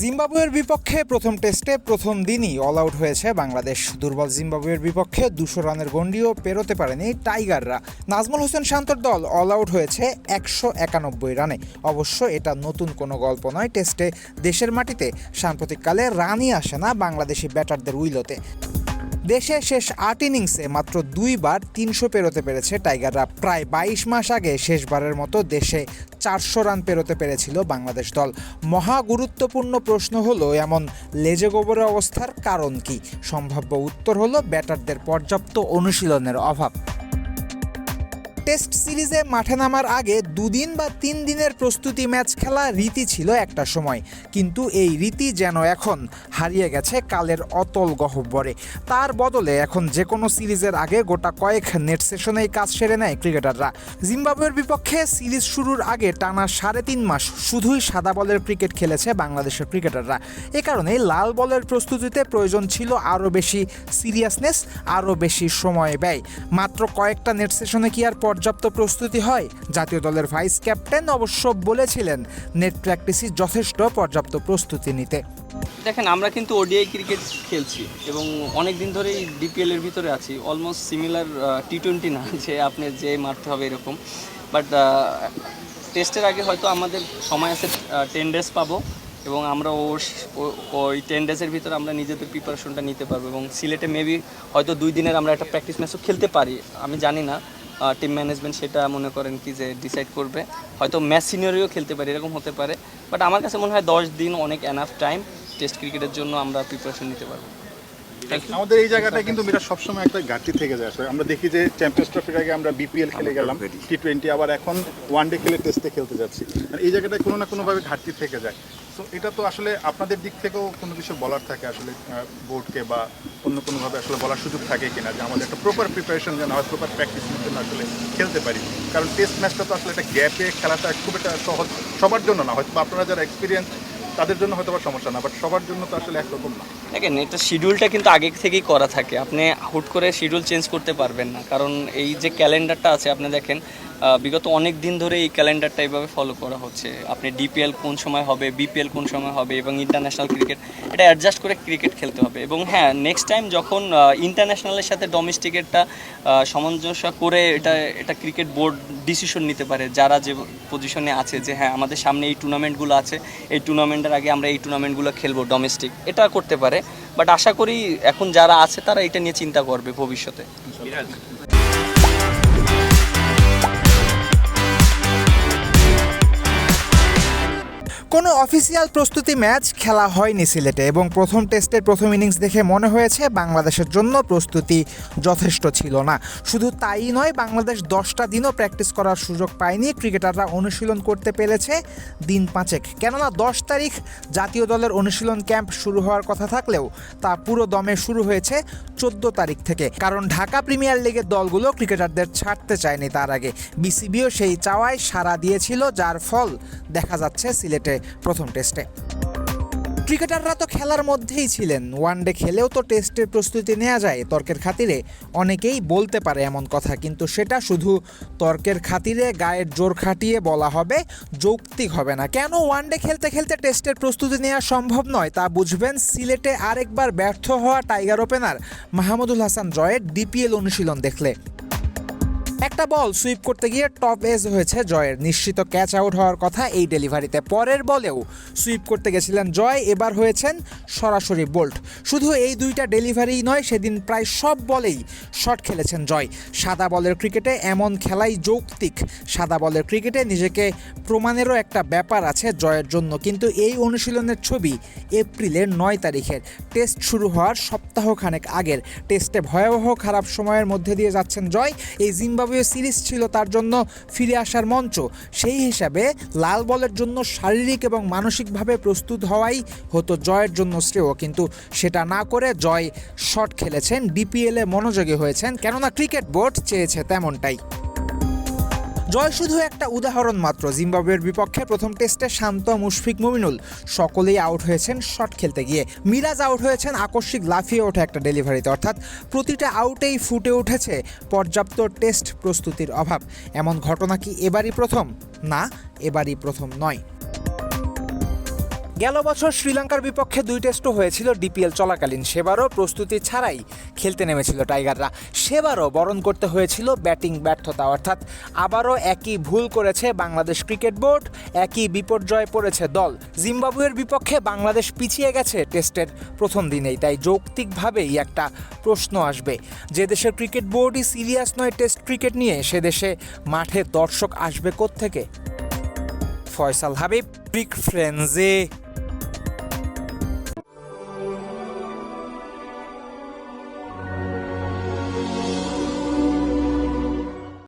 জিম্বাবুয়ের বিপক্ষে প্রথম টেস্টে প্রথম দিনই অল আউট হয়েছে বাংলাদেশ। দুর্বল জিম্বাবুয়ের বিপক্ষে দুশো রানের গণ্ডিও পেরোতে পারেনি টাইগাররা। নাজমুল হোসেন শান্তর দল অল আউট হয়েছে একশো একানব্বই রানে। অবশ্য এটা নতুন কোনো গল্প নয়, টেস্টে দেশের মাটিতে সাম্প্রতিককালে রানই আসে না বাংলাদেশি ব্যাটারদের উইলোতে। দেশে শেষ আট ইনিংসে মাত্র দুইবার তিনশো পেরোতে পেরেছে টাইগাররা। প্রায় বাইশ মাস আগে শেষবারের মতো দেশে চারশো রান পেরোতে পেরেছিল বাংলাদেশ দল। মহা গুরুত্বপূর্ণ প্রশ্ন হলো, এমন লেজে গোবরের অবস্থার কারণ কি? সম্ভাব্য উত্তর হলো, ব্যাটারদের পর্যাপ্ত অনুশীলনের অভাব। টেস্ট সিরিজে মাঠে নামার আগে দুদিন বা তিন দিনের প্রস্তুতি ম্যাচ খেলা রীতি ছিল একটা সময়। কিন্তু এই রীতি যেন এখন হারিয়ে গেছে কালের অতল গহ্বরে তার বদলে এখন যে কোনো সিরিজের আগে গোটা কয়েক নেট সেশনেই কাজ সেরে নেয় ক্রিকেটাররা। জিম্বাবুয়ের বিপক্ষে সিরিজ শুরুর আগে টানা সাড়ে তিন মাস শুধুই সাদা বলের ক্রিকেট খেলেছে বাংলাদেশের ক্রিকেটাররা। এ কারণে লাল বলের প্রস্তুতিতে প্রয়োজন ছিল আরও বেশি সিরিয়াসনেস আরও বেশি সময় ব্যয়। মাত্র কয়েকটা নেট সেশনে কি আর পর্যাপ্ত প্রস্তুতি হয়। জাতীয় দলের ভাইস ক্যাপ্টেন অবশ্য বলেছিলেন, নেট প্র্যাকটিসই যথেষ্ট পর্যাপ্ত প্রস্তুতি নিতে। দেখেন, আমরা কিন্তু ওডিআই ক্রিকেট খেলছি এবং অনেক দিন ধরেই ডিপিএল এর ভিতরে আছি অলমোস্ট সিমিলার টি টোয়েন্টি না, যে আপনি যে মারতে হবে এরকম। বাট টেস্টের আগে হয়তো আমাদের সময় আছে টেন ডেজ পাবো এবং আমরা ওই টেন ডেজের ভিতরে আমরা নিজেদের প্রিপারেশনটা নিতে পারব এবং সিলেটে মেবি হয়তো দুই দিনের আমরা একটা প্র্যাকটিস ম্যাচও খেলতে পারি, আমি জানি না। টিম ম্যানেজমেন্ট সেটা মনে করেন কি যে ডিসাইড করবে। হয়তো ম্যাচ সিনিয়রিও খেলতে পারে, এরকম হতে পারে। বাট আমার কাছে মনে হয় দশ দিন অনেক এনাফ টাইম টেস্ট ক্রিকেটের জন্য আমরা প্রিপারেশন নিতে পারব। আমাদের এই জায়গাটা কিন্তু মিরাজ সবসময় একটা ঘাটতি থেকে যায় আসলে। আমরা দেখি যে চ্যাম্পিয়ন্স ট্রফির আগে আমরা বিপিএল খেলে গেলাম টি টোয়েন্টি আবার এখন ওয়ান ডে খেলে টেস্টে খেলতে যাচ্ছি। মানে এই জায়গাটায় কোনো না কোনোভাবে ঘাটতি থেকে যায়। তো এটা তো আসলে আপনাদের দিক থেকেও কোনো কিছু বলার থাকে আসলে বোর্ডকে বা অন্য কোনোভাবে আসলে বলার সুযোগ থাকে কিনা যে আমাদের একটা প্রপার প্রিপারেশন যেন হয় প্রপার প্র্যাকটিস জন্য আসলে খেলতে পারি। কারণ টেস্ট ম্যাচটা তো আসলে একটা গ্যাপে খেলাটা খুব একটা সহজ সবার জন্য না। হয়তো আপনারা যারা এক্সপিরিয়েন্স তাদের জন্য হয়তো সমস্যা না বাট সবার জন্য তো আসলে একরকম না। দেখেন, এটা শিডিউলটা কিন্তু আগে থেকেই করা থাকে। আপনি হুট করে শিডিউল চেঞ্জ করতে পারবেন না। কারণ এই যে ক্যালেন্ডারটা আছে, আপনি দেখেন বিগত অনেক দিন ধরে এই ক্যালেন্ডারটা এইভাবে ফলো করা হচ্ছে। আপনি ডিপিএল কোন সময় হবে বিপিএল কোন সময় হবে এবং ইন্টারন্যাশনাল ক্রিকেট এটা অ্যাডজাস্ট করে ক্রিকেট খেলতে হবে। এবং হ্যাঁ নেক্সট টাইম যখন ইন্টারন্যাশনালের সাথে ডোমেস্টিকেরটা সামঞ্জস্য করে এটা এটা ক্রিকেট বোর্ড ডিসিশন নিতে পারে, যারা যে পজিশনে আছে যে হ্যাঁ আমাদের সামনে এই টুর্নামেন্টগুলো আছে, এই টুর্নামেন্টের আগে আমরা এই টুর্নামেন্টগুলো খেলব ডোমেস্টিক এটা করতে পারে। বাট আশা করি এখন যারা আছে তারা এটা নিয়ে চিন্তা করবে ভবিষ্যতে। কোনো অফিসিয়াল প্রস্তুতি ম্যাচ খেলা হয়নি সিলেটে এবং প্রথম টেস্টের প্রথম ইনিংস দেখে মনে হয়েছে বাংলাদেশের জন্য প্রস্তুতি যথেষ্ট ছিল না। শুধু তাই নয়, বাংলাদেশ দশটা দিনও প্র্যাকটিস করার সুযোগ পায়নি। ক্রিকেটাররা অনুশীলন করতে পেরেছে দিন পাঁচেক। কেননা দশ তারিখ জাতীয় দলের অনুশীলন ক্যাম্প শুরু হওয়ার কথা থাকলেও তা পুরো দমে শুরু হয়েছে চোদ্দ তারিখ থেকে। কারণ ঢাকা প্রিমিয়ার লিগের দলগুলো ক্রিকেটারদের ছাড়তে চায়নি তার আগে। বিসিবিও সেই চাওয়ায় সাড়া দিয়েছিল, যার ফল দেখা যাচ্ছে সিলেটে। প্রথম টেস্টে। ক্রিকেটাররা তো খেলার মধ্যেই ছিলেন। ওয়ানডে খেলেও তো টেস্টের প্রস্তুতি নেওয়া যায়। তর্কের খাতিরে অনেকেই বলতে পারে এমন কথা, কিন্তু সেটা শুধু তর্কের খাতিরে গায়ের জোর খাটিয়ে বলা হবে, যৌক্তিক হবে না। কেন ওয়ানডে খেলতে খেলতে টেস্টের প্রস্তুতি নেওয়া সম্ভব নয় তা বুঝবেন সিলেটে আরেকবার ব্যর্থ হওয়া টাইগার ওপেনার মাহমুদুল হাসান জয়ের ডিপিএল অনুশীলন দেখলে। একটা বল সুইপ করতে গিয়ে টপ এজ হয়েছে জয়ের। নিশ্চিত ক্যাচ আউট হওয়ার কথা এই ডেলিভারিতে। পরের বলেও সুইপ করতে গেছিলেন জয়, এবার হয়েছেন সরাসরি বোল্ট। শুধু এই দুইটা ডেলিভারিই নয়, সেদিন প্রায় সব বলেই শট খেলেছেন জয়। সাদা বলের ক্রিকেটে এমন খেলাই যৌক্তিক। সাদা বলের ক্রিকেটে নিজেকে প্রমাণেরও একটা ব্যাপার আছে জয়ের জন্য। কিন্তু এই অনুশীলনের ছবি এপ্রিলের নয় তারিখের। টেস্ট শুরু হওয়ার সপ্তাহখানেক আগের। টেস্টে ভয়াবহ খারাপ সময়ের মধ্যে দিয়ে যাচ্ছেন জয়। এই জিম্বাবুয়ে সিরিজ ছিল তার জন্য ফিরে আসার মঞ্চ। সেই হিসাবে লাল বলের জন্য শারীরিক এবং মানসিকভাবে প্রস্তুত হওয়াই হতো জয়ের জন্য শ্রেয়। কিন্তু সেটা না করে জয় শট খেলেছেন, ডিপিএলে মনোযোগী হয়েছেন। কেননা ক্রিকেট বোর্ড চেয়েছে তেমনটাই। জয় শুধু একটা উদাহরণ মাত্র। জিম্বাবুয়ের বিপক্ষে প্রথম টেস্টে শান্ত মুশফিক মুমিনুল। সকলেই আউট হয়েছেন শট খেলতে গিয়ে। মিরাজ আউট হয়েছেন আকস্মিক লাফিয়ে ওঠে একটা ডেলিভারিতে। অর্থাৎ প্রতিটা আউটেই ফুটে উঠেছে পর্যাপ্ত টেস্ট প্রস্তুতির অভাব। এমন ঘটনা কি এবারই প্রথম? না, এবারই প্রথম নয়। গেল বছর শ্রীলঙ্কার বিপক্ষে দুই টেস্টও হয়েছিল ডিপিএল চলাকালীন। সেবারও প্রস্তুতি ছাড়াই খেলতে নেমেছিল টাইগাররা। সেবারও বরণ করতে হয়েছিল ব্যাটিং ব্যর্থতা। অর্থাৎ আবারও একই ভুল করেছে বাংলাদেশ ক্রিকেট বোর্ড, একই বিপর্যয়ে পড়েছে দল। জিম্বাবুয়ের বিপক্ষে বাংলাদেশ পিছিয়ে গেছে টেস্টের প্রথম দিনেই। তাই যৌক্তিকভাবেই একটা প্রশ্ন আসবে, যে দেশের ক্রিকেট বোর্ডই সিরিয়াস নয় টেস্ট ক্রিকেট নিয়ে? সে দেশে মাঠে দর্শক আসবে থেকে Faisal Habib big frenzy eh?